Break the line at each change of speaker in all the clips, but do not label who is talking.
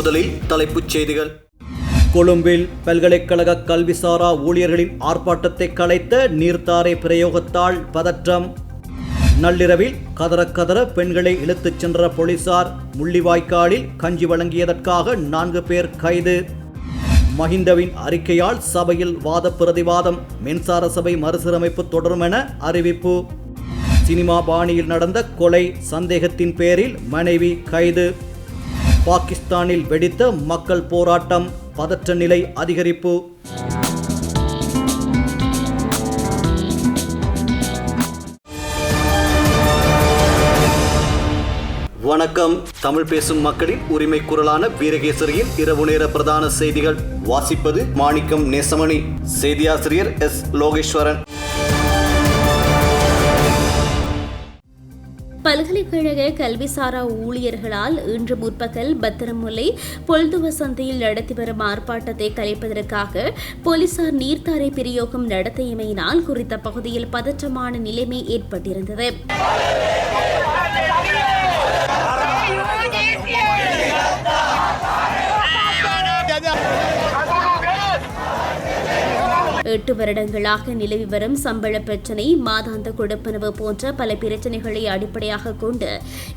முதலில் தலைப்புச் செய்திகள். கொழும்பில் பல்கலைக்கழக கல்விசாரா ஊழியர்களின் ஆர்ப்பாட்டத்தை கலைத்த நீர்த்தாரை பிரயோகத்தால் பதற்றம். நள்ளிரவில் கதற கதற பெண்களை இழுத்துச் சென்ற போலீசார் முள்ளிவாய்க்காலில் கஞ்சி வழங்கியதற்காக நான்கு பேர் கைது. மஹிந்தவின் அறிக்கையால் சபையில் வாத பிரதிவாதம் மின்சார சபை மறுசீரமைப்பு தொடரும் என அறிவிப்பு. சினிமா பாணியில் நடந்த கொலை சந்தேகத்தின் பேரில் மனைவி கைது. பாகிஸ்தானில் வெடித்த மக்கள் போராட்டம் பதற்ற நிலை அதிகரிப்பு. வணக்கம். தமிழ் பேசும் மக்களின் உரிமை குரலான வீரகேசரியின் இரவு நேர பிரதான செய்திகள். வாசிப்பது மாணிக்கம் நேசமணி. செய்தியாசிரியர் எஸ் லோகேஸ்வரன்.
பல்கலைக்கழக கல்விசாரா ஊழியர்களால் இன்று முற்பகல் பத்திரமுல்லை பொல்துவ சந்தையில் நடத்தி வரும் ஆர்ப்பாட்டத்தை கலைப்பதற்காக போலீசார் நீர்த்தாரை பிரயோகம் நடத்தியமையினால் குறித்த பகுதியில் பதற்றமான நிலைமை ஏற்பட்டிருந்தது. எட்டு வருடங்களாக நிலவி வரும் சம்பள பிரச்சினை மாதாந்த கொடுப்பனவு போன்ற பல பிரச்சனைகளை அடிப்படையாக கொண்டு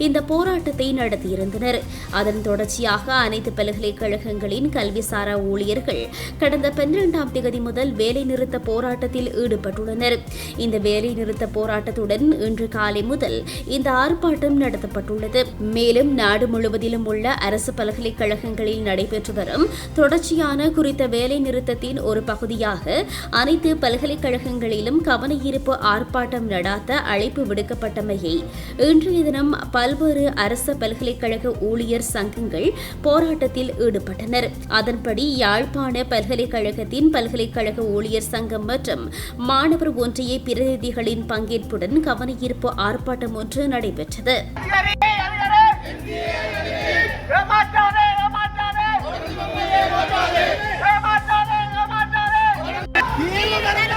இந்த போராட்டத்தை நடத்தியிருந்தனர். அதன் தொடர்ச்சியாக அனைத்து பல்கலைக்கழகங்களின் கல்விசாரா ஊழியர்கள் கடந்த பன்னிரெண்டாம் தேதி முதல் வேலைநிறுத்த போராட்டத்தில் ஈடுபட்டுள்ளனர். இந்த வேலைநிறுத்த போராட்டத்துடன் இன்று காலை முதல் இந்த ஆர்ப்பாட்டம் நடத்தப்பட்டுள்ளது. மேலும் நாடு முழுவதிலும் உள்ள அரசு பல்கலைக்கழகங்களில் நடைபெற்று வரும் தொடர்ச்சியான குறித்த வேலைநிறுத்தத்தின் ஒரு பகுதியாக அனைத்து பல்கலைக்கழகங்களிலும் கவனஈர்ப்பு ஆர்ப்பாட்டம் நடாத்த அழைப்பு விடுக்கப்பட்டமையை இன்றைய தினம் பல்வேறு அரச பல்கலைக்கழக ஊழியர் சங்கங்கள் போராட்டத்தில் ஈடுபட்டனர். அதன்படி யாழ்ப்பாண பல்கலைக்கழகத்தின் பல்கலைக்கழக ஊழியர் சங்கம் மற்றும் மாணவர் ஒன்றிய பிரதிநிதிகளின் பங்கேற்புடன் கவனஈர்ப்பு ஆர்ப்பாட்டம் ஒன்று நடைபெற்றது.
ஏமாற்றாதே ஏமாற்றாதே ஏமாற்றாதே ¡Viva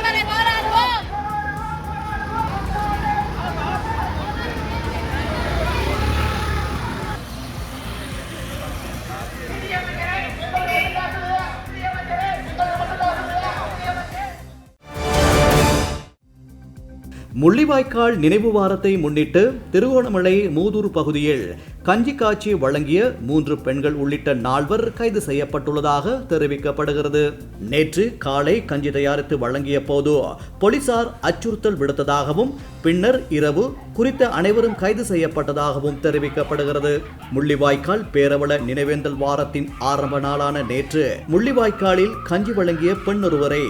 முள்ளிவாய்க்கால் நினைவு வாரத்தை முன்னிட்டு திருகோணமலை மூதூர் பகுதியில் கஞ்சி காட்சி வழங்கிய மூன்று பெண்கள் உள்ளிட்ட நால்வர் கைது செய்யப்பட்டுள்ளதாக தெரிவிக்கப்படுகிறது. நேற்று காலை கஞ்சி தயாரித்து வழங்கிய போது போலீசார் அச்சுறுத்தல் விடுத்ததாகவும் பின்னர் இரவு குறித்த அனைவரும் கைது செய்யப்பட்டதாகவும் தெரிவிக்கப்படுகிறது. முள்ளிவாய்க்கால் பேரவள நினைவேந்தல் வாரத்தின் ஆரம்ப நாளான நேற்று முள்ளிவாய்க்காலில் கஞ்சி வழங்கிய பெண் ஒருவரை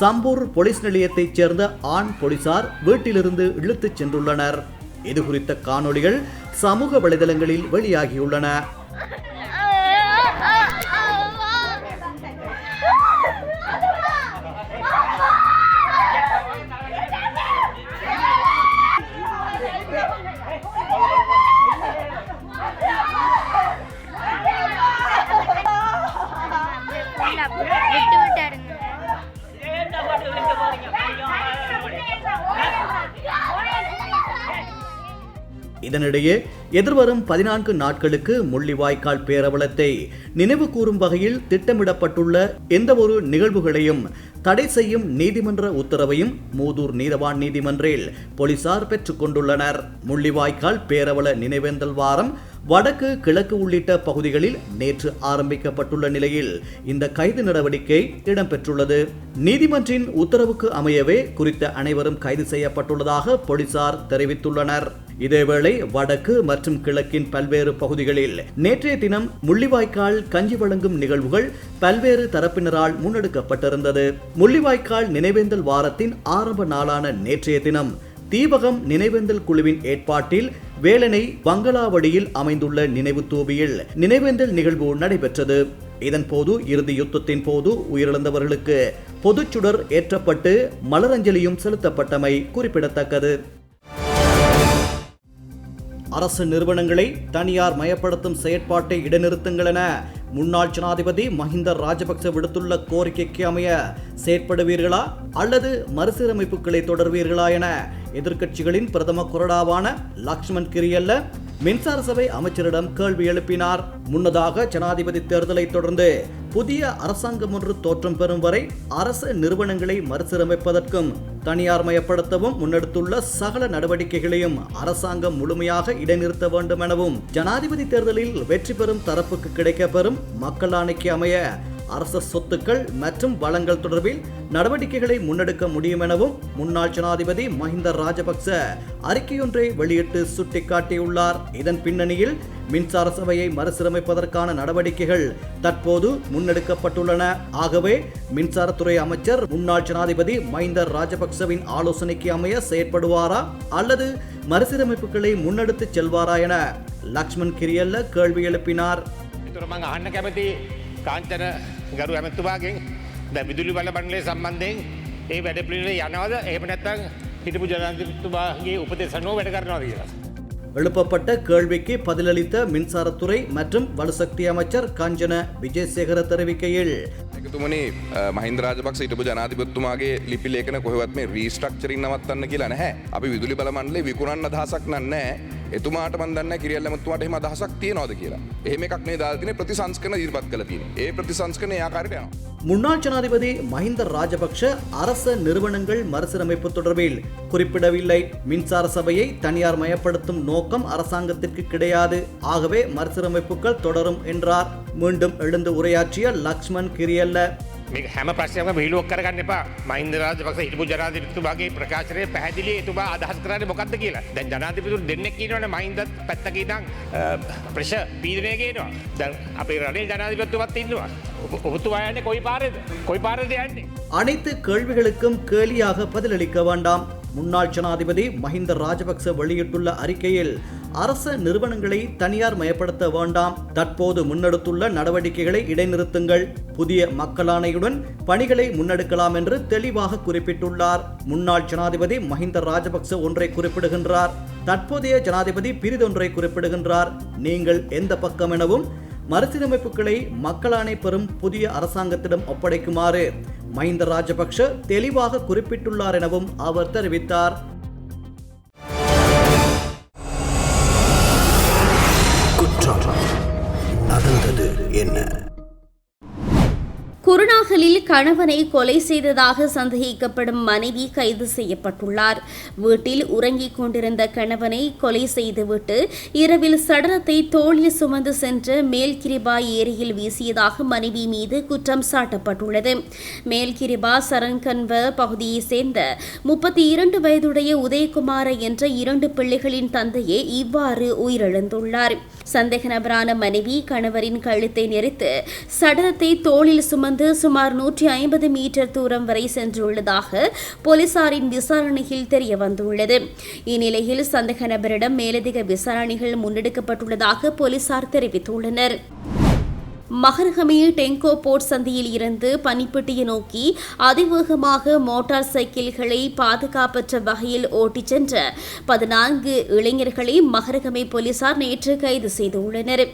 சம்பூர் போலீஸ் நிலையத்தைச் சேர்ந்த ஆண் போலீசார் வீட்டிலிருந்து இழுத்துச் சென்றுள்ளனர். இது குறித்த காணொளிகள் சமூக வலைதளங்களில் வெளியாகியுள்ளன. இதனிடையே எதிர்வரும் பதினான்கு நாட்களுக்கு முள்ளிவாய்க்கால் பேரவலத்தை நினைவு கூறும் வகையில் திட்டமிடப்பட்டுள்ள எந்தவொரு நிகழ்வுகளையும் தடை செய்யும் நீதிமன்ற உத்தரவையும் மூதூர் நீதவான் நீதிமன்றில் போலீசார் பெற்றுக்கொண்டுள்ளனர் முள்ளிவாய்க்கால் பேரவல நினைவேந்தல் வாரம் வடக்கு கிழக்கு உள்ளிட்ட பகுதிகளில் நேற்று ஆரம்பிக்கப்பட்டுள்ள நிலையில் இந்த கைது நடவடிக்கை இடம்பெற்றுள்ளது. நீதிமன்றின் உத்தரவுக்கு அமையவே குறித்த அனைவரும் கைது செய்யப்பட்டுள்ளதாக போலீசார் தெரிவித்துள்ளனர். இதேவேளை வடக்கு மற்றும் கிழக்கின் பல்வேறு பகுதிகளில் நேற்றைய தினம் முள்ளிவாய்க்கால் கஞ்சி வழங்கும் நிகழ்வுகள் பல்வேறு தரப்பினரால் முன்னெடுக்கப்பட்டிருந்தது. முள்ளிவாய்க்கால் நினைவேந்தல் வாரத்தின் ஆரம்ப நாளான நேற்றைய தினம் தீபகம் நினைவேந்தல் குழுவின் ஏற்பாட்டில் வேலனை வங்களாவடியில் அமைந்துள்ள நினைவு தூபியில் நினைவேந்தல் நிகழ்வு நடைபெற்றது. இதன்போது இறுதி யுத்தத்தின் போது உயிரிழந்தவர்களுக்கு பொதுச்சுடர் ஏற்றப்பட்டு மலரஞ்சலியும் செலுத்தப்பட்டமை குறிப்பிடத்தக்கது. அரசு நிறுவனங்களை தனியார் மயப்படுத்தும் செயற்பாட்டை இடைநிறுத்துங்கள் என முன்னாள் ஜனாதிபதி மஹிந்த ராஜபக்ச விடுத்துள்ள கோரிக்கைக்கு அமைய செயற்படுவீர்களா அல்லது மறுசீரமைப்புகளை தொடர்வீர்களா என எதிர்க்கட்சிகளின் பிரதம கொறடாவான லக்ஷ்மண் கிரியல்ல மின்சார சபை அமைச்சரிடம் கேள்வி எழுப்பினார். முன்னதாக ஜனாதிபதி தேர்தலை தொடர்ந்து புதிய அரசாங்கம் ஒன்று தோற்றம் பெறும் வரை அரசு நிறுவனங்களை மறுசீரமைப்பதற்கும் தனியார் மயப்படுத்தவும் முன்னெடுத்துள்ள சகல நடவடிக்கைகளையும் அரசாங்கம் முழுமையாக இடைநிறுத்த வேண்டும் எனவும் ஜனாதிபதி தேர்தலில் வெற்றி பெறும் தரப்புக்கு கிடைக்கப்பெறும் மக்கள் ஆணைக்கு அமைய அரச சொத்துக்கள் மற்றும் வளங்கள் தொடர்பில் நடவடிக்கைகளை முன்னெடுக்க முடியும் எனவும் முன்னாள் ஜனாதிபதி மஹிந்த ராஜபக்ச அறிக்கையொன்றை வெளியிட்டு சுட்டிக்காட்டியுள்ளார். இதன் பின்னணியில் மின்சார சபையை மறுசீரமைப்பதற்கான நடவடிக்கைகள் தற்போது முன்னெடுக்கப்பட்டுள்ளன. ஆகவே மின்சாரத்துறை அமைச்சர் முன்னாள் ஜனாதிபதி மஹிந்த ராஜபக்சவின் ஆலோசனைக்கு அமைய செயற்படுவாரா அல்லது மறுசீரமைப்புகளை முன்னெடுத்துச் செல்வாரா என லக்ஷ்மண் கிரியல்ல கேள்வி எழுப்பினார்.
එතුර මං අහන්න කැමති කාංචන ගරු ඇමතුවාගෙන් ද විදුලි බල බණ්ඩලේ සම්බන්ධයෙන් ඒ වැඩ පිළිවෙල යනවද එහෙම නැත්නම් හිටපු ජනාධිපතිතුමාගේ උපදෙසනෝ වැඩ කරනවාද කියලා.
எழுப்பப்பட்ட கேள்விக்கு பதிலளித்த மின்சாரத்துறை மற்றும் வலுசக்தி அமைச்சர் காஞ்சன விஜயசேகர தெரிவிக்கையில்
එකතුමනි මහින්ද රාජපක් සිටපු ජනාධිපත්තුමාගේ ලිපි ලේකන කොහවත් මේ රීස්ට්‍රක්චරින් නවත්තන්න කියලා නැහැ අපි විදුලි බලමන්ලේ විකුණන්න අදහසක් නන්න එතුමාට මන්දන්න කිරියල්ලමතුමාට එම අදහසක් තියනවාද කියලා එහෙම එකක් මේ දාතින ප්‍රතිසංස්කන ඉදිරිපත් කළ තියෙන ඒ ප්‍රතිසංස්කන ආකාරයට යනවා.
முன்னாள் ஜனாதிபதி மஹிந்த ராஜபக்ஷ அரச நிறுவனங்கள் மறுசீரமைப்பு தொடர்பில் குறிப்பிடவில்லை மின்சார சபையை தனியார் மயப்படுத்தும் நோக்கம் அரசாங்கத்திற்கு கிடையாது ஆகவே மறுசீரமைப்புகள் தொடரும் என்றார் மீண்டும் எழுந்து உரையாற்றிய லக்ஷ்மண் கிரியல்ல
මේ හැම ප්‍රශ්යම විලුවක් කරගන්න එපා මහින්ද රාජපක්ෂ හිටපු ජනාධිපතිතුමාගේ ප්‍රකාශනය පැහැදිලි එතුමා අදහස් කරන්නේ මොකක්ද කියලා. දැන් ජනාධිපතිතුරු දෙන්නෙක් ඉන්නවනේ මහින්දත් පැත්තක ඉඳන් ප්‍රශ පීඩනය ගේනවා. දැන් අපේ රටේ ජනාධිපතිතුමත් ඉන්නවා. ඔබ- ඔබතුමා යන්නේ කොයි පාරේද? කොයි පාරේද යන්නේ?
அனைத்து கேள்விகளுக்கும் கேலியாக பதிலளிக்க வேண்டாம் முன்னாள் ஜனாதிபதி மஹிந்த ராஜபக்ச வெளியிட்டுள்ள அறிக்கையில் அரச நிறுவனங்களை தனியார் மயப்படுத்த வேண்டாம். தற்போது முன்னெடுத்துள்ள நடவடிக்கைகளை இடைநிறுத்துங்கள். புதிய மக்களாணையுடன் பணிகளை முன்னெடுக்கலாம் என்று தெளிவாக குறிப்பிட்டுள்ளார். முன்னாள் ஜனாதிபதி மஹிந்த ராஜபக்ச ஒன்றை குறிப்பிடுகின்றார். தற்போதைய ஜனாதிபதி பிரிதொன்றை குறிப்பிடுகின்றார். நீங்கள் எந்த பக்கம் எனவும் மறுசீரமைப்புகளை மக்களாணை பெறும் புதிய அரசாங்கத்திடம் ஒப்படைக்குமாறு மஹிந்த ராஜபக்ஷ தெளிவாக குறிப்பிட்டுள்ளார் எனவும் அவர் தெரிவித்தார்.
கணவனை கொலை செய்ததாக சந்தேகிக்கப்படும் மனைவி கைது செய்யப்பட்டுள்ளார். வீட்டில் உறங்கிக் கொண்டிருந்த கணவனை கொலை செய்துவிட்டு இரவில் சடலத்தை தோளில் சுமந்து சென்று மேல்கிரிபா ஏரியில் வீசியதாக மனைவி மீது குற்றம் சாட்டப்பட்டுள்ளது. மேல்கிரிபா சரண்கன்வ பகுதியைச் சேர்ந்த முப்பத்தி இரண்டு வயதுடைய உதயகுமார என்ற இரண்டு பிள்ளைகளின் தந்தையே இவ்வாறு உயிரிழந்துள்ளார். சந்தேக நபரான மனைவி கணவரின் கழுத்தை நெரித்து சடலத்தை தோளில் சுமந்து சுமார் நூற்றி ஐம்பது மீட்டர் தூரம் வரை சென்றுள்ளதாக போலீசாரின் விசாரணையில் தெரிய வந்துள்ளது. இந்நிலையில் சந்தேக நபரிடம் மேலதிக விசாரணைகள் முன்னெடுக்கப்பட்டுள்ளதாக போலீசார் தெரிவித்துள்ளனர். மகரகமே டெங்கோ போர்ட் சந்தியில் இருந்து பனிப்பட்டியை நோக்கி அதிவேகமாக மோட்டார் சைக்கிள்களை பாதுகாப்பற்ற வகையில் ஓட்டிச் சென்ற பதினான்கு இளைஞர்களை மகரகமை போலீசார் நேற்று கைது செய்துள்ளனர்.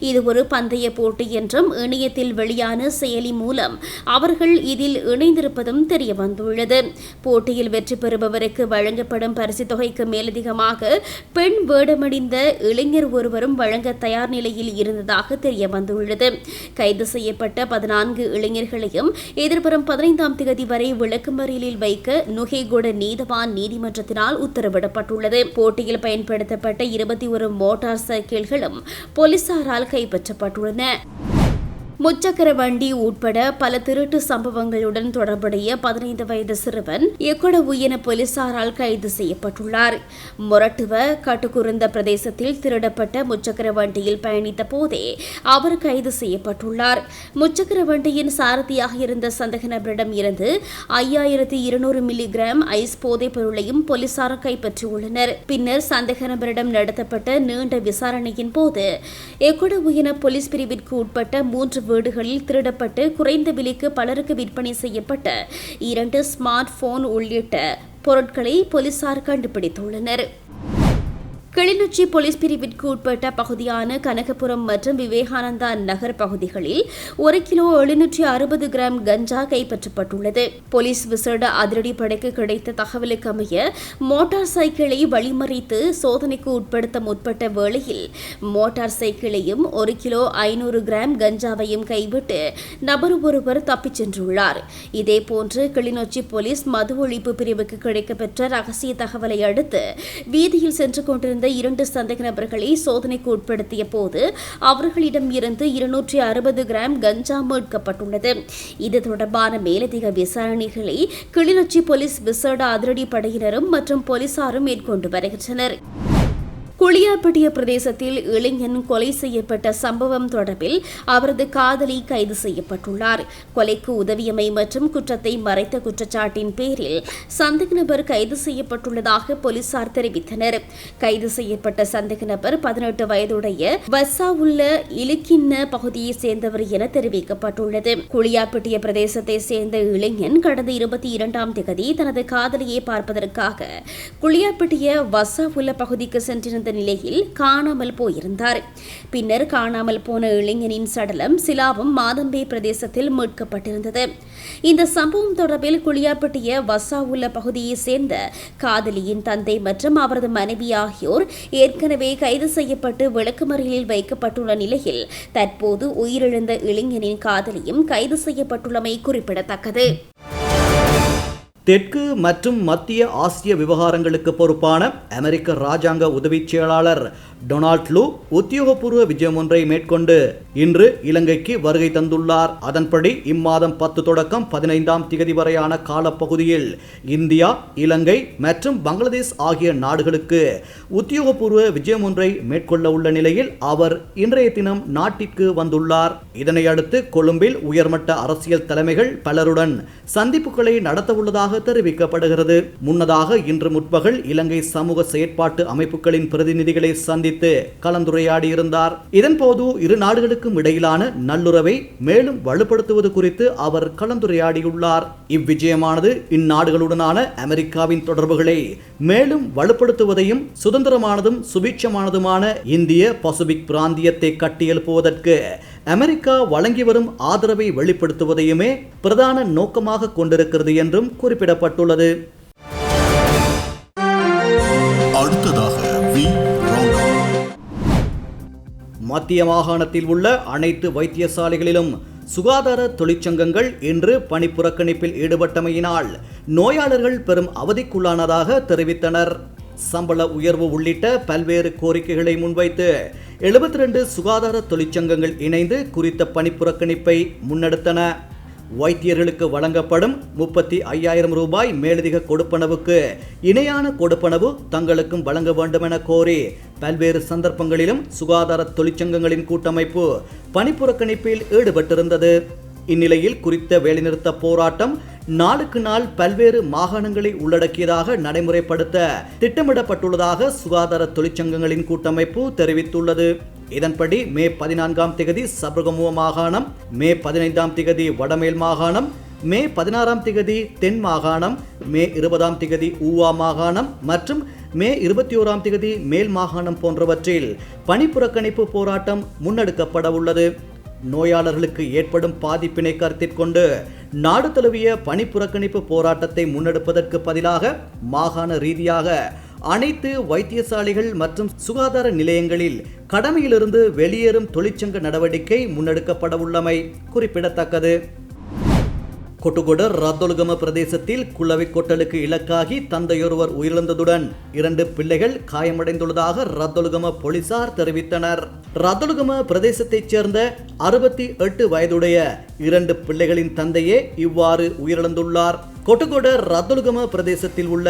இது ஒரு பந்தய போட்டி என்றும் இணையத்தில் வெளியான செயலி மூலம் அவர்கள் இதில் இணைந்திருப்பதும் தெரிய வந்துள்ளது போட்டியில் வெற்றி பெறுபவருக்கு வழங்கப்படும் பரிசுத் தொகைக்கு மேலதிகமாக பெண் வேடமணிந்த இளைஞர் ஒருவரும் வழங்க தயார் நிலையில் இருந்ததாக தெரிய வந்துள்ளது கைது செய்யப்பட்ட பதினான்கு இளைஞர்களையும் எதிர்வரும் பதினைந்தாம் தேதி வரை விளக்குமறியலில் வைக்க நுகேகுட நீதவான் நீதிமன்றத்தினால் உத்தரவிடப்பட்டுள்ளது. போட்டியில் பயன்படுத்தப்பட்ட இருபத்தி ஒரு மோட்டார் சைக்கிள்களும் போலீசாரால் கைப்பற்றப்பட்டுள்ளன. முச்சக்கர வண்டி உட்பட பல திருட்டு சம்பவங்களுடன் தொடர்புடைய பதினைந்து வயது சிறுவன் எக்குடவுயன போலீசாரால் கைது செய்யப்பட்டுள்ளார். மொரட்டுவ கட்டுக்குருந்த பிரதேசத்தில் திருடப்பட்ட முச்சக்கர வண்டியில் பயணித்த போதே அவர் கைது செய்யப்பட்டுள்ளார். முச்சக்கர வண்டியின் சாரதியாக இருந்த சந்தக நபரிடம் இருந்து ஐயாயிரத்தி இருநூறு மில்லிகிராம் ஐஸ் போதைப் பொருளையும் போலீசார் கைப்பற்றியுள்ளனர். பின்னர் சந்தேக நபரிடம் நடத்தப்பட்ட நீண்ட விசாரணையின் போது எக்குடவுயன போலீஸ் பிரிவிற்கு உட்பட்ட மூன்று வீடுகளில் திருடப்பட்டு குறைந்த விலைக்கு பலருக்கு விற்பனை செய்யப்பட்ட இரண்டு ஸ்மார்ட் போன் உள்ளிட்ட பொருட்களை போலீசார் கண்டுபிடித்துள்ளனர். கிளிநொச்சி போலீஸ் பிரிவிற்கு உட்பட்ட பகுதியான கனகபுரம் மற்றும் விவேகானந்தா நகர் பகுதிகளில் ஒரு கிலோ எழுநூற்றி அறுபது கிராம் கஞ்சா கைப்பற்றப்பட்டுள்ளது. போலீஸ் விசேட அதிரடிப்படைக்கு கிடைத்த தகவலுக்கு அமைய மோட்டார் சைக்கிளை வழிமறித்து சோதனைக்கு உட்படுத்த முற்பட்ட வேளையில் மோட்டார் சைக்கிளையும் ஒரு கிலோ ஐநூறு கிராம் கஞ்சாவையும் கைவிட்டு நபர் ஒருவர் தப்பிச் சென்றுள்ளார். இதேபோன்று கிளிநொச்சி போலீஸ் மது ஒழிப்பு பிரிவுக்கு கிடைக்கப்பெற்ற ரகசிய தகவலை அடுத்து வீதியில் சென்று கொண்டிருந்த இரண்டு சந்தேக நபர்களை சோதனைக்கு உட்படுத்திய போது அவர்களிடம் இருந்து இருநூற்றி அறுபது கிராம் கஞ்சா மீட்கப்பட்டுள்ளது. இது தொடர்பான மேலதிக விசாரணைகளை கிளிநொச்சி போலீஸ் விசேட அதிரடி படையினரும் மற்றும் போலீசாரும் மேற்கொண்டு வருகின்றனர். குளியாப்பட்டிய பிரதேசத்தில் இளைஞன் கொலை செய்யப்பட்ட சம்பவம் தொடர்பில் அவரது காதலி கைது செய்யப்பட்டுள்ளார். கொலைக்கு உதவியமை மற்றும் குற்றத்தை மறைத்த குற்றச்சாட்டின் பேரில் சந்தேக நபர் கைது செய்யப்பட்டுள்ளதாக போலீசார் தெரிவித்தனர். கைது செய்யப்பட்ட சந்தேக நபர் பதினெட்டு வயதுடைய வசா உள்ள இலுக்கின்ன பகுதியைச் சேர்ந்தவர் என தெரிவிக்கப்பட்டுள்ளது. குளியாப்பட்டிய பிரதேசத்தை சேர்ந்த இளைஞன் கடந்த இருபத்தி இரண்டாம் தேதி தனது காதலியை பார்ப்பதற்காக குளியாப்பட்டிய வசா உள்ள பகுதிக்கு சென்றிருந்த நிலையில் காணாமல் போயிருந்தார். பின்னர் காணாமல் போன இளைஞனின் சடலம் சிலாவும் மாதம்பே பிரதேசத்தில் மீட்கப்பட்டிருந்தது. இந்த சம்பவம் தொடர்பில் குளியாப்பட்டிய வசா உள்ள பகுதியைச் சேர்ந்த காதலியின் தந்தை மற்றும் அவரது மனைவி ஆகியோர் ஏற்கனவே கைது செய்யப்பட்டு விளக்குமறியலில் வைக்கப்பட்டுள்ள நிலையில் தற்போது உயிரிழந்த இளைஞனின் காதலியும் கைது செய்யப்பட்டுள்ளமை குறிப்பிடத்தக்கது.
தெற்கு மற்றும் மத்திய ஆசிய விவகாரங்களுக்கு பொறுப்பான அமெரிக்க ராஜாங்க உதவிச் செயலாளர் டொனால்ட் லூ உத்தியோகபூர்வ விஜயம் ஒன்றை மேற்கொண்டு இன்று இலங்கைக்கு வருகை தந்துள்ளார். அதன்படி இம்மாதம் பத்து தொடக்கம் பதினைந்தாம் திகதி வரையான காலப்பகுதியில் இந்தியா இலங்கை மற்றும் பங்களாதேஷ் ஆகிய நாடுகளுக்கு உத்தியோகபூர்வ விஜயம் ஒன்றை மேற்கொள்ள உள்ள நிலையில் அவர் இன்றைய தினம் நாட்டிற்கு வந்துள்ளார். இதனை அடுத்து கொழும்பில் உயர்மட்ட அரசியல் தலைமைகள் பலருடன் சந்திப்புகளை நடத்தவுள்ளதாக தெரிவிக்கப்படுகிறது. முன்னதாக இன்று முற்பகல் இலங்கை சமூக செயற்பாட்டு அமைப்புகளின் பிரதிநிதிகளை சந்தி சந்தித்து கலந்துரையாடியிருந்தார். இதன்போது இரு நாடுகளுக்கும் இடையிலான நல்லுறவை மேலும் வலுப்படுத்துவது குறித்து அவர் கலந்துரையாடியுள்ளார். இவ்விஜயமானது இந்நாடுகளுடனான அமெரிக்காவின் தொடர்புகளை மேலும் வலுப்படுத்துவதையும் சுதந்திரமானதும் சுபீட்சமானதுமான இந்திய பசிபிக் பிராந்தியத்தை கட்டியெழுப்புவதற்கு அமெரிக்கா வழங்கி வரும் ஆதரவை வெளிப்படுத்துவதையுமே பிரதான நோக்கமாக கொண்டிருக்கிறது என்றும் குறிப்பிடப்பட்டுள்ளது. மத்திய மாகாணத்தில் உள்ள அனைத்து வைத்தியசாலைகளிலும் சுகாதார தொழிற்சங்கங்கள் இன்று பணிப்புறக்கணிப்பில் ஈடுபட்டமையினால் நோயாளர்கள் பெரும் அவதிக்குள்ளானதாக தெரிவித்தனர். சம்பள உயர்வு உள்ளிட்ட பல்வேறு கோரிக்கைகளை முன்வைத்து எழுபத்தி ரெண்டு சுகாதார தொழிற்சங்கங்கள் இணைந்து குறித்த பணிப்புறக்கணிப்பை முன்னெடுத்தன. வைத்தியர்களுக்கு வழங்கப்படும் முப்பத்தி ஐயாயிரம் ரூபாய் மேலதிக கொடுப்பனவுக்கு இணையான கொடுப்பனவு தங்களுக்கும் வழங்க வேண்டும் என கோரி பல்வேறு சந்தர்ப்பங்களிலும் சுகாதார தொழிற்சங்கங்களின் கூட்டமைப்பு பணிப்புறக்கணிப்பில் ஈடுபட்டிருந்தது. இந்நிலையில் குறித்த வேலைநிறுத்த போராட்டம் நாளுக்கு நாள் பல்வேறு மாகாணங்களை உள்ளடக்கியதாக நடைமுறைப்படுத்த திட்டமிடப்பட்டுள்ளதாக சுகாதார தொழிற்சங்கங்களின் கூட்டமைப்பு தெரிவித்துள்ளது. இதன்படி மே பதினான்காம் திகதி சபரகமுவ மாகாணம் மே பதினைந்தாம் திகதி வடமேல் மாகாணம் மே பதினாறாம் திகதி தென் மாகாணம் மே இருபதாம் திகதி ஊவா மாகாணம் மற்றும் மே இருபத்தி ஓராம் திகதி மேல் மாகாணம் போன்றவற்றில் பணிப்புறக்கணிப்பு போராட்டம் முன்னெடுக்கப்பட உள்ளது. நோயாளர்களுக்கு ஏற்படும் பாதிப்பினை கருத்தில் கொண்டு நாடு தழுவிய பணிப்புறக்கணிப்பு போராட்டத்தை முன்னெடுப்பதற்கு பதிலாக மாகாண ரீதியாக அனைத்து வைத்தியசாலைகள் மற்றும் சுகாதார நிலையங்களில் கடமையிலிருந்து வெளியேறும் தொழிற்சங்க நடவடிக்கை முன்னெடுக்கப்பட உள்ளமை குறிப்பிடத்தக்கது. கொட்டுகொட ரத்தொலுகம பிரதேசத்தில் குளவி கொட்டலுக்கு இலக்காகி தந்தையொருவர் உயிரிழந்ததுடன் இரண்டு பிள்ளைகள் காயமடைந்துள்ளதாக ரத்தொலுகம போலீசார் தெரிவித்தனர். ரத்தொலுகம பிரதேசத்தைச் சேர்ந்த அறுபத்தி எட்டு வயதுடைய இரண்டு பிள்ளைகளின் தந்தையே இவ்வாறு உயிரிழந்துள்ளார். கொட்டுகொட ரத்துலுகம பிரதேசத்தில் உள்ள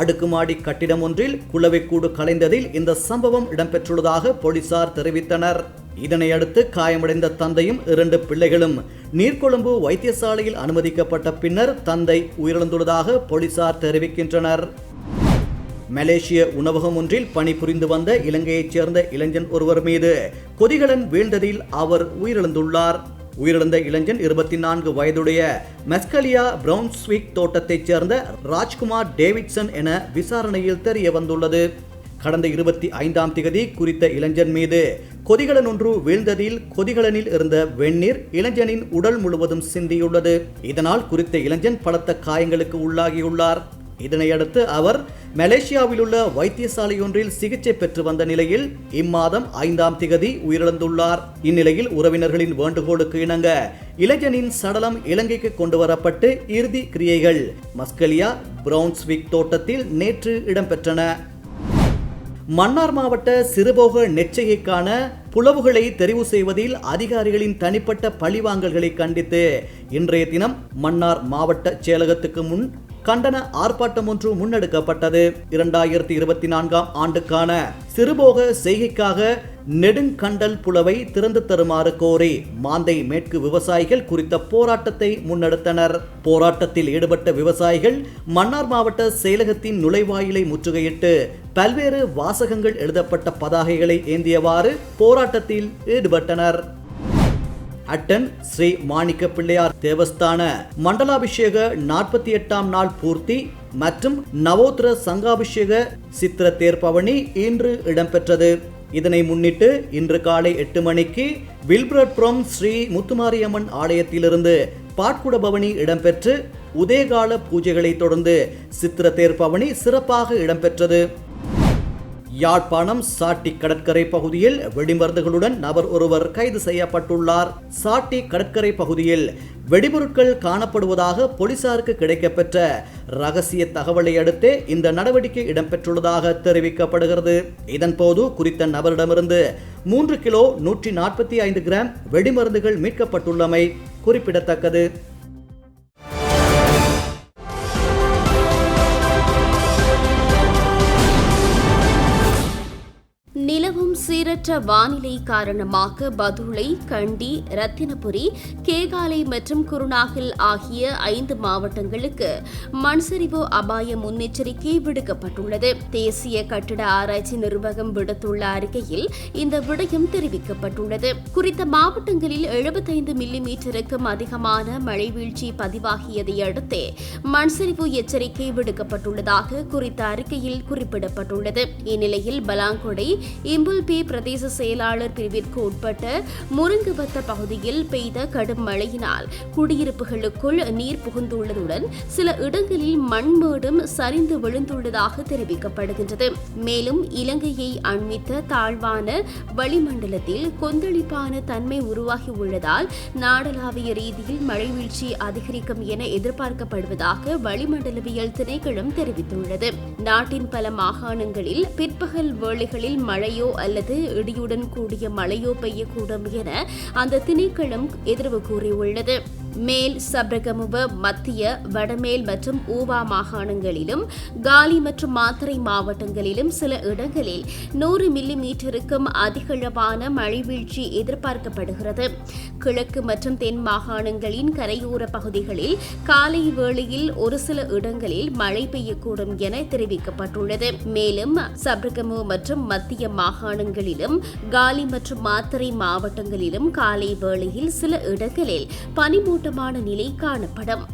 அடுக்குமாடி கட்டிடம் ஒன்றில் குளவைக்கூடு கலைந்ததில் இந்த சம்பவம் இடம்பெற்றுள்ளதாக போலீசார் தெரிவித்தனர். இதனையடுத்து காயமடைந்த தந்தையும் இரண்டு பிள்ளைகளும் நீர்கொழும்பு வைத்தியசாலையில் அனுமதிக்கப்பட்ட பின்னர் தந்தை உயிரிழந்துள்ளதாக போலீசார் தெரிவிக்கின்றனர். மலேசிய உணவகம் ஒன்றில் பணிபுரிந்து வந்த இலங்கையைச் சேர்ந்த இளைஞன் ஒருவர் மீது கொதிகலன் வீழ்ந்ததில் அவர் உயிரிழந்துள்ளார். உயிரிழந்த இளைஞன் இருபத்தி நான்கு வயதுடைய மெஸ்கலியா பிரவுன்ஸ்விக் தோட்டத்தைச் சேர்ந்த ராஜ்குமார் டேவிட்சன் என விசாரணையில் தெரிய வந்துள்ளது. கடந்த இருபத்தி ஐந்தாம் திகதி குறித்த இளைஞன் மீது கொதிகலன் ஒன்று வீழ்ந்ததில் கொதிகலனில் இருந்த வெந்நீர் இளைஞனின் உடல் முழுவதும் சிந்தியுள்ளது. இதனால் குறித்த இளைஞன் பலத்த காயங்களுக்கு உள்ளாகியுள்ளார். இதனையடுத்து அவர் மலேசியாவில் உள்ள வைத்தியசாலையொன்றில் சிகிச்சை பெற்று வந்த நிலையில் இம்மாதம் ஐந்தாம் திகதி உயிரிழந்துள்ளார். இந்நிலையில் உறவினர்களின் வேண்டுகோளுக்கு இணங்க இளைஞனின் சடலம் இலங்கைக்கு கொண்டு வரப்பட்டு இறுதி கிரியைகள். மஸ்கலியா பிரவுன்ஸ்விக் தோட்டத்தில் நேற்று இடம்பெற்றன. மன்னார் மாவட்ட சிறுபோக நெச்சையைக்கான புலவுகளை தெரிவு செய்வதில் அதிகாரிகளின் தனிப்பட்ட பழிவாங்கல்களை கண்டித்து இன்றைய தினம் மன்னார் மாவட்ட செயலகத்துக்கு முன் கண்டன ஆர்ப்பாட்டம் ஒன்று முன்னெடுக்கப்பட்டது. இரண்டாயிரத்தி இருபத்தி நான்காம் ஆண்டுக்கான சிறுபோக செய்கைக்காக நெடுங்கண்டல் புலவை திறந்து தருமாறு கோரி மாந்தை மேற்கு விவசாயிகள் குறித்த போராட்டத்தை முன்னெடுத்தனர். போராட்டத்தில் ஈடுபட்ட விவசாயிகள் மன்னார் மாவட்ட செயலகத்தின் நுழைவாயிலை முற்றுகையிட்டு பல்வேறு வாசகங்கள் எழுதப்பட்ட பதாகைகளை ஏந்தியவாறு போராட்டத்தில் ஈடுபட்டனர். அட்டன் ஸ்ரீ மாணிக்க பிள்ளையார் தேவஸ்தான மண்டலாபிஷேக நாற்பத்தி எட்டாம் நாள் பூர்த்தி மற்றும் நவோத்திர சங்காபிஷேக சித்திர தேர்பவனி இன்று இடம்பெற்றது. இதனை முன்னிட்டு இன்று காலை எட்டு மணிக்கு வில்பிரட்புரம் ஸ்ரீ முத்துமாரியம்மன் ஆலயத்திலிருந்து பாட்குட பவனி இடம்பெற்று உதயகால பூஜைகளை தொடர்ந்து சித்திர தேர்பவனி சிறப்பாக இடம்பெற்றது. யாழ்ப்பாணம் சாட்டி கடற்கரை பகுதியில் வெடிமருந்துகளுடன் நபர் ஒருவர் கைது செய்யப்பட்டுள்ளார். சாட்டி கடற்கரை பகுதியில் வெடிபொருட்கள் காணப்படுவதாக போலீசாருக்கு கிடைக்கப்பெற்ற ரகசிய தகவலை அடுத்தே இந்த நடவடிக்கை இடம்பெற்றுள்ளதாக தெரிவிக்கப்படுகிறது. இதன்போது குறித்த நபரிடமிருந்து மூன்று கிலோ நூற்றி நாற்பத்தி ஐந்து கிராம் வெடிமருந்துகள் மீட்கப்பட்டுள்ளமை குறிப்பிடத்தக்கது.
சீரற்ற வானிலை காரணமாக பதுளை கண்டி ரத்தினபுரி கேகாலை மற்றும் குருநாகல் ஆகிய ஐந்து மாவட்டங்களுக்கு மண்சரிவு அபாய முன்னெச்சரிக்கை விடுக்கப்பட்டுள்ளது. தேசிய கட்டிட ஆராய்ச்சி நிர்வாகம் விடுத்துள்ள அறிக்கையில் இந்த விடயம் தெரிவிக்கப்பட்டுள்ளது. குறித்த மாவட்டங்களில் எழுபத்தைந்து மில்லி மீட்டருக்கும் அதிகமான மழை வீழ்ச்சி பதிவாகியதை அடுத்தே மண்சரிவு எச்சரிக்கை விடுக்கப்பட்டுள்ளதாக குறித்த அறிக்கையில் குறிப்பிடப்பட்டுள்ளது. இந்நிலையில் பலாங்கொடை இம்புல்பி பிரதேச செயலாளர் பிரிவிற்கு உட்பட்ட முருங்குபத்த பகுதியில் பெய்த கடும் மழையினால் குடியிருப்புகளுக்குள் நீர் புகுந்துள்ளதுடன் சில இடங்களில் மண்மேடும் சரிந்து விழுந்துள்ளதாக தெரிவிக்கப்படுகின்றது. மேலும் இலங்கையை அண்மித்த தாழ்வான வளிமண்டலத்தில் கொந்தளிப்பான தன்மை உருவாகி உள்ளதால் நாடளாவிய ரீதியில் மழை வீழ்ச்சி அதிகரிக்கும் என எதிர்பார்க்கப்படுவதாக வளிமண்டலவியல் திணைக்களம் தெரிவித்துள்ளது. நாட்டின் பல மாகாணங்களில் பிற்பகல் வேளைகளில் மழையோ அல்லது இடியுடன் கூடிய மழையோ பெய்யக்கூடும் என அந்த திணைக்களம் எதிர்வு கூறியுள்ளது. மேல் சப்ரகமுவ மத்திய வடமேல் மற்றும் ஊவா மாகாணங்களிலும் காலி மற்றும் மாத்தறை மாவட்டங்களிலும் சில இடங்களில் நூறு மில்லி மீட்டருக்கும் அதிகளவான மழை வீழ்ச்சி எதிர்பார்க்கப்படுகிறது. கிழக்கு மற்றும் தென் மாகாணங்களின் கரையோர பகுதிகளில் காலை வேளையில் ஒரு சில இடங்களில் மழை பெய்யக்கூடும் என தெரிவிக்கப்பட்டுள்ளது. மேலும் சப்ரகமு மற்றும் மத்திய மாகாணங்களிலும் காலி மற்றும் மாத்தறை மாவட்டங்களிலும் காலை வேளையில் சில இடங்களில் மேலோட்டமான நிலை காணப்படும்.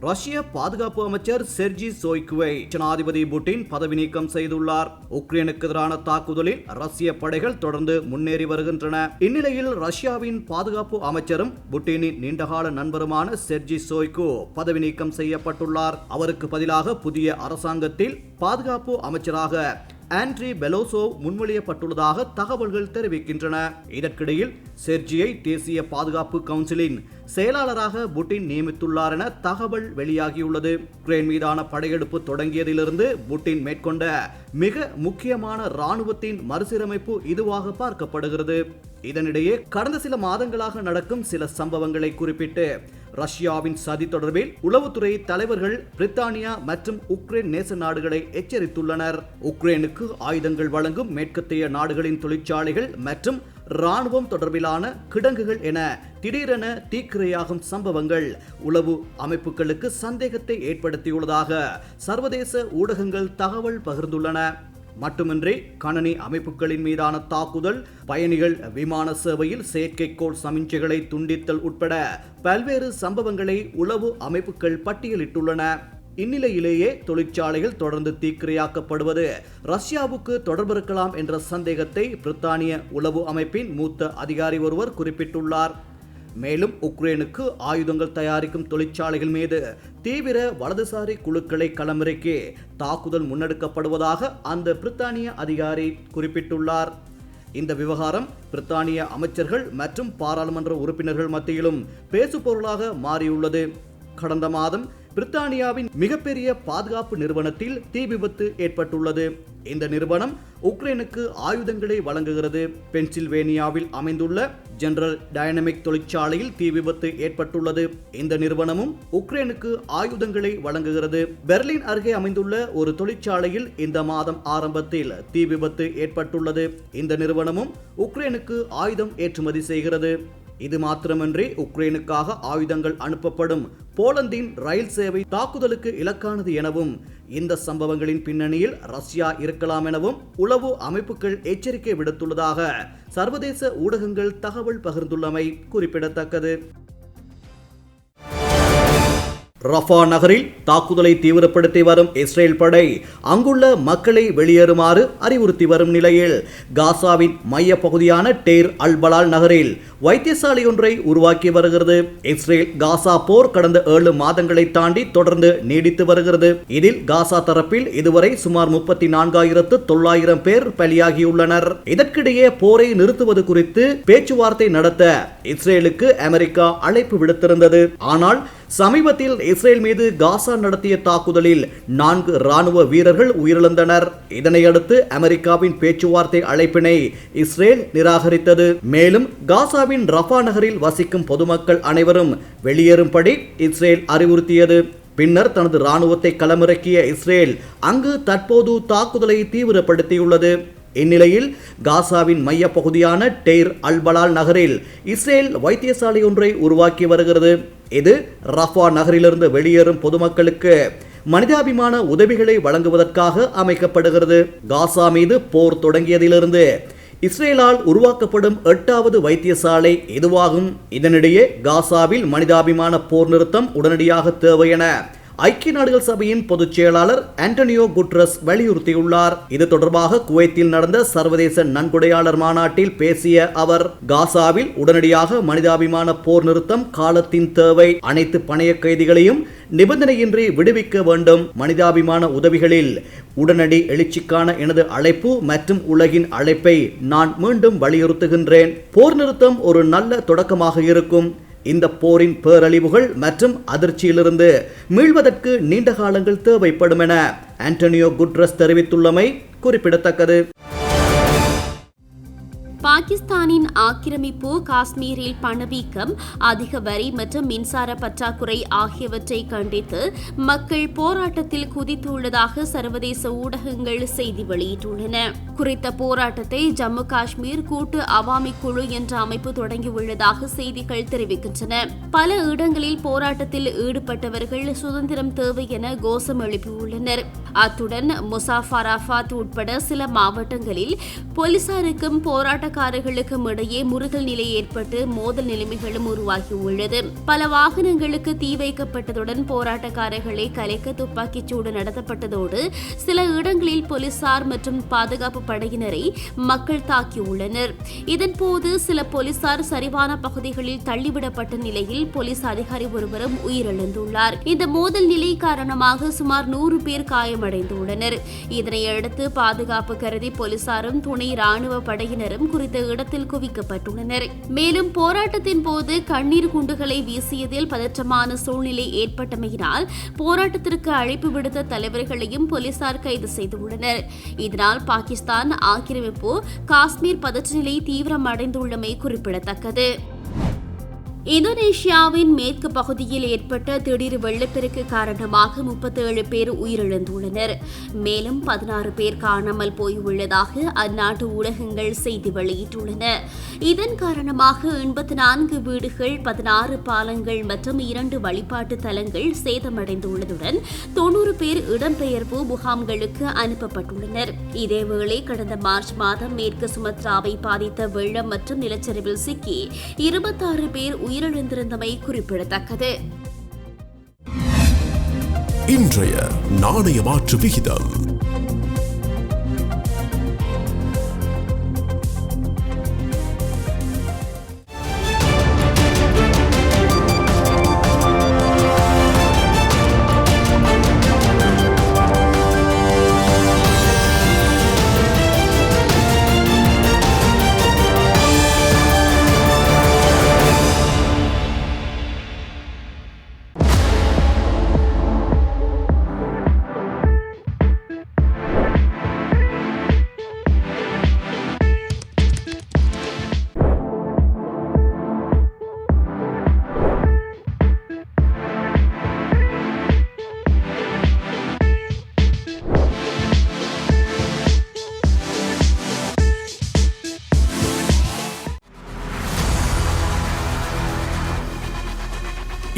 ரஷ்ய பாதுகாப்பு அமைச்சர் செர்ஜி சோய்குவை ஜனாதிபதி புட்டின் பதவி நீக்கம் செய்துள்ளார். உக்ரைனுக்கு எதிரான தாக்குதலில் ரஷ்ய படைகள் தொடர்ந்து முன்னேறி வருகின்றன. இந்நிலையில் ரஷ்யாவின் பாதுகாப்பு அமைச்சரும் புட்டினின் நீண்டகால நண்பருமான செர்ஜி சோய்கு பதவி நீக்கம் செய்யப்பட்டுள்ளார். அவருக்கு பதிலாக புதிய அரசாங்கத்தில் பாதுகாப்பு அமைச்சராக ஆண்ட்ரி பெலோசோவ் முன்மொழியப்பட்டுள்ளதாக தகவல்கள் தெரிவிக்கின்றன. இதற்கிடையில் செர்ஜியை தேசிய பாதுகாப்பு கவுன்சிலின் செயலாளராக புட்டின் நியமித்துள்ளார் என தகவல் வெளியாகியுள்ளது. உக்ரைன் மீதான படையெடுப்பு தொடங்கியதிலிருந்து புட்டின் மேற்கொண்ட மிக முக்கியமான இராணுவத்தின் மறுசீரமைப்பு இதுவாக பார்க்கப்படுகிறது. இதனிடையே கடந்த சில மாதங்களாக நடக்கும் சில சம்பவங்களை குறிப்பிட்டு ரஷ்யாவின் சதி தொடர்பில் உளவுத்துறை தலைவர்கள் பிரித்தானியா மற்றும் உக்ரைன் நேச நாடுகளை எச்சரித்துள்ளனர். உக்ரைனுக்கு ஆயுதங்கள் வழங்கும் மேற்கத்திய நாடுகளின் தொழிற்சாலைகள் மற்றும் ராணுவம் தொடர்பிலான கிடங்குகள் என திடீரென தீக்கிரையாகும் சம்பவங்கள் உளவு அமைப்புகளுக்கு சந்தேகத்தை ஏற்படுத்தியுள்ளதாக சர்வதேச ஊடகங்கள் தகவல் பகிர்ந்துள்ளன. மட்டுமின்றி கணனி அமைப்புகளின் மீதான தாக்குதல் பயணிகள் விமான சேவையில் செயற்கைக்கோள் சமிஞ்சைகளை துண்டித்தல் உட்பட பல்வேறு சம்பவங்களை உளவு அமைப்புகள் பட்டியலிட்டுள்ளன. இந்நிலையிலேயே தொழிற்சாலைகள் தொடர்ந்து தீக்கிரையாக்கப்படுவது ரஷ்யாவுக்கு தொடர்பு இருக்கலாம் என்ற சந்தேகத்தை பிரித்தானிய உளவு அமைப்பின் மூத்த அதிகாரி ஒருவர் குறிப்பிட்டுள்ளார். மேலும் உக்ரைனுக்கு ஆயுதங்கள் தயாரிக்கும் தொழிற்சாலைகள் மீது தீவிர வலதுசாரி குழுக்களை களமிறக்கி தாக்குதல் முன்னெடுக்கப்படுவதாக அந்த பிரித்தானிய அதிகாரி குறிப்பிட்டுள்ளார். இந்த விவகாரம் பிரித்தானிய அமைச்சர்கள் மற்றும் பாராளுமன்ற உறுப்பினர்கள் மத்தியிலும் பேசுபொருளாக மாறியுள்ளது. கடந்த மாதம் பிரித்தானியாவின் மிகப்பெரிய பாதுகாப்பு நிறுவனத்தில் தீ விபத்து ஏற்பட்டுள்ளது. இந்த நிறுவனம் உக்ரைனுக்கு ஆயுதங்களை வழங்குகிறது. பென்சில்வேனியாவில் அமைந்துள்ள ஜெனரல் டைனமிக் தொழிற்சாலையில் தீ விபத்து ஏற்பட்டுள்ளது. இந்த நிறுவனமும் உக்ரைனுக்கு ஆயுதங்களை வழங்குகிறது. பெர்லின் அருகே அமைந்துள்ள ஒரு தொழிற்சாலையில் இந்த மாதம் ஆரம்பத்தில் தீ விபத்து ஏற்பட்டுள்ளது. இந்த நிறுவனமும் உக்ரைனுக்கு ஆயுதம் ஏற்றுமதி செய்கிறது. இது மாத்திரமன்றி உக்ரைனுக்காக ஆயுதங்கள் அனுப்பப்படும் போலந்தின் ரயில் சேவை தாக்குதலுக்கு இலக்கானது எனவும் இந்த சம்பவங்களின் பின்னணியில் ரஷ்யா இருக்கலாம் எனவும் உளவு அமைப்புகள் எச்சரிக்கை விடுத்துள்ளதாக சர்வதேச ஊடகங்கள் தகவல் பகிர்ந்துள்ளமை குறிப்பிடத்தக்கது. ரஃபா நகரில் தாக்குதலை தீவிரப்படுத்தி வரும் இஸ்ரேல் படை அங்குள்ள மக்களை வெளியேறுமாறு அறிவுறுத்தி வரும் நிலையில் காசாவின் மைய பகுதியான டேர் அல்பலால் நகரில் வைத்தியசாலை ஒன்றை உருவாக்கி வருகிறது. இஸ்ரேல் காசா போர் கடந்த ஏழு மாதங்களை தாண்டி தொடர்ந்து நீடித்து வருகிறது. இதில் காசா தரப்பில் இதுவரை சுமார் முப்பத்தி நான்காயிரத்து தொள்ளாயிரம் பேர் பலியாகியுள்ளனர். இதற்கிடையே போரை நிறுத்துவது குறித்து பேச்சுவார்த்தை நடத்த இஸ்ரேலுக்கு அமெரிக்கா அழைப்பு விடுத்திருந்தது. ஆனால் சமீபத்தில் இஸ்ரேல் மீது காசா நடத்திய தாக்குதலில் நான்கு ராணுவ வீரர்கள் உயிரிழந்தனர். இதனையடுத்து அமெரிக்காவின் பேச்சுவார்த்தை அழைப்பினை இஸ்ரேல் நிராகரித்தது. மேலும் காசாவின் ரஃபா நகரில் வசிக்கும் பொதுமக்கள் அனைவரும் வெளியேறும்படி இஸ்ரேல் அறிவுறுத்தியது. பின்னர் தனது ராணுவத்தை களமிறக்கிய இஸ்ரேல் அங்கு தற்போது தாக்குதலை தீவிரப்படுத்தியுள்ளது. இந்நிலையில் காசாவின் மைய பகுதியான டெய்ர் அல்பலால் நகரில் இஸ்ரேல் வைத்தியசாலை ஒன்றை உருவாக்கி வருகிறது. இது ரஃபா நகரிலிருந்து வெளியேறும் பொதுமக்களுக்கு மனிதாபிமான உதவிகளை வழங்குவதற்காக அமைக்கப்படுகிறது. காசா மீது போர் தொடங்கியதிலிருந்து இஸ்ரேலால் உருவாக்கப்படும் எட்டாவது வைத்தியசாலை இதுவாகும். இதனிடையே காசாவில் மனிதாபிமான போர் நிறுத்தம் உடனடியாக தேவை என ஐக்கிய நாடுகள் சபையின் பொதுச் செயலாளர் ஆண்டனியோ குட்ரஸ் வலியுறுத்தியுள்ளார். இது தொடர்பாக குவைத்தில் நடந்த சர்வதேச நன்கொடையாளர் மாநாட்டில் பேசிய அவர் காசாவில் உடனடியாக மனிதாபிமான போர் நிறுத்தம் காலத்தின் தேவை அனைத்து பணைய கைதிகளையும் நிபந்தனையின்றி விடுவிக்க வேண்டும். மனிதாபிமான உதவிகளில் உடனடி எழுச்சிக்கான எனது அழைப்பு மற்றும் உலகின் அழைப்பை நான் மீண்டும் வலியுறுத்துகின்றேன். போர் நிறுத்தம் ஒரு நல்ல தொடக்கமாக இருக்கும். இந்த போரின் பேரழிவுகள் மற்றும் அதிர்ச்சியிலிருந்து மீள்வதற்கு நீண்ட காலங்கள் தேவைப்படும் என ஆண்டனியோ குட்ரஸ் தெரிவித்துள்ளமை குறிப்பிடத்தக்கது.
பாகிஸ்தானின் ஆக்கிரமிப்பு காஷ்மீரில் பணவீக்கம் அதிக வரி மற்றும் மின்சார பற்றாக்குறை ஆகியவற்றை கண்டித்து மக்கள் போராட்டத்தில் குதித்துள்ளதாக சர்வதேச ஊடகங்கள் செய்தி வெளியிட்டுள்ளன. குறித்த போராட்டத்தை ஜம்மு காஷ்மீர் கூட்டு அவாமி குழு என்ற அமைப்பு தொடங்கியுள்ளதாக செய்திகள் தெரிவிக்கின்றன. பல இடங்களில் போராட்டத்தில் ஈடுபட்டவர்கள் சுதந்திரம் தேவை என கோஷம் எழுப்பியுள்ளனர். அத்துடன் முசாஃபராபாத் உட்பட சில மாவட்டங்களில் போலீசாருக்கும் போராட்ட வாகனக்காரர்களுக்கும் இடையே முறுகல் நிலை ஏற்பட்டு மோதல் நிலைமைகளும் உருவாகியுள்ளது. பல வாகனங்களுக்கு தீ வைக்கப்பட்டதுடன் போராட்டக்காரர்களை கலைக்க துப்பாக்கிச் சூடு நடத்தப்பட்டதோடு சில இடங்களில் போலீசார் மற்றும் பாதுகாப்பு படையினரை மக்கள் தாக்கியுள்ளனர். இதன்போது சில போலீசார் சரிவான பகுதிகளில் தள்ளிவிடப்பட்ட நிலையில் போலீஸ் அதிகாரி ஒருவரும் உயிரிழந்துள்ளார். இந்த மோதல் நிலை காரணமாக சுமார் நூறு பேர் காயமடைந்துள்ளனர். இதனையடுத்து பாதுகாப்பு கருதி போலீசாரும் துணை ராணுவ படையினரும் குறித்த இடத்தில் குவிக்கப்பட்டுள்ளனர். மேலும் போராட்டத்தின் போது கண்ணீர் குண்டுகளை வீசியதில் பதற்றமான சூழ்நிலை ஏற்பட்டமையினால் போராட்டத்திற்கு அழைப்பு விடுத்த தலைவர்களையும் போலீசார் கைது செய்துள்ளனர். இதனால் பாகிஸ்தான் ஆக்கிரமிப்பு காஷ்மீர் பதற்றநிலை தீவிரமடைந்துள்ளமை குறிப்பிடத்தக்கது. இந்தோனேஷியாவின் மேற்கு பகுதியில் ஏற்பட்ட திடீர் வெள்ளப்பெருக்கு காரணமாக முப்பத்தேழு பேர் உயிரிழந்துள்ளனர். மேலும் பதினாறு பேர் காணாமல் போயுள்ளதாக அந்நாட்டு ஊடகங்கள் செய்தி வெளியிட்டுள்ளன. இதன் காரணமாக எண்பத்தி நான்கு வீடுகள் பதினாறு பாலங்கள் மற்றும் இரண்டு வழிபாட்டு தலங்கள் சேதமடைந்துள்ளதுடன் தொன்னூறு பேர் இடம்பெயர்வு முகாம்களுக்கு அனுப்பப்பட்டுள்ளனர். இதேவேளை கடந்த மார்ச் மாதம் மேற்கு சுமத்ராவை பாதித்த வெள்ளம் மற்றும் நிலச்சரிவில் சிக்கி இருபத்தாறு பேர் உயிர் உயிரிழந்திருந்தமை குறிப்பிடத்தக்கது.
இன்றைய நாணய மாற்று விகிதம்.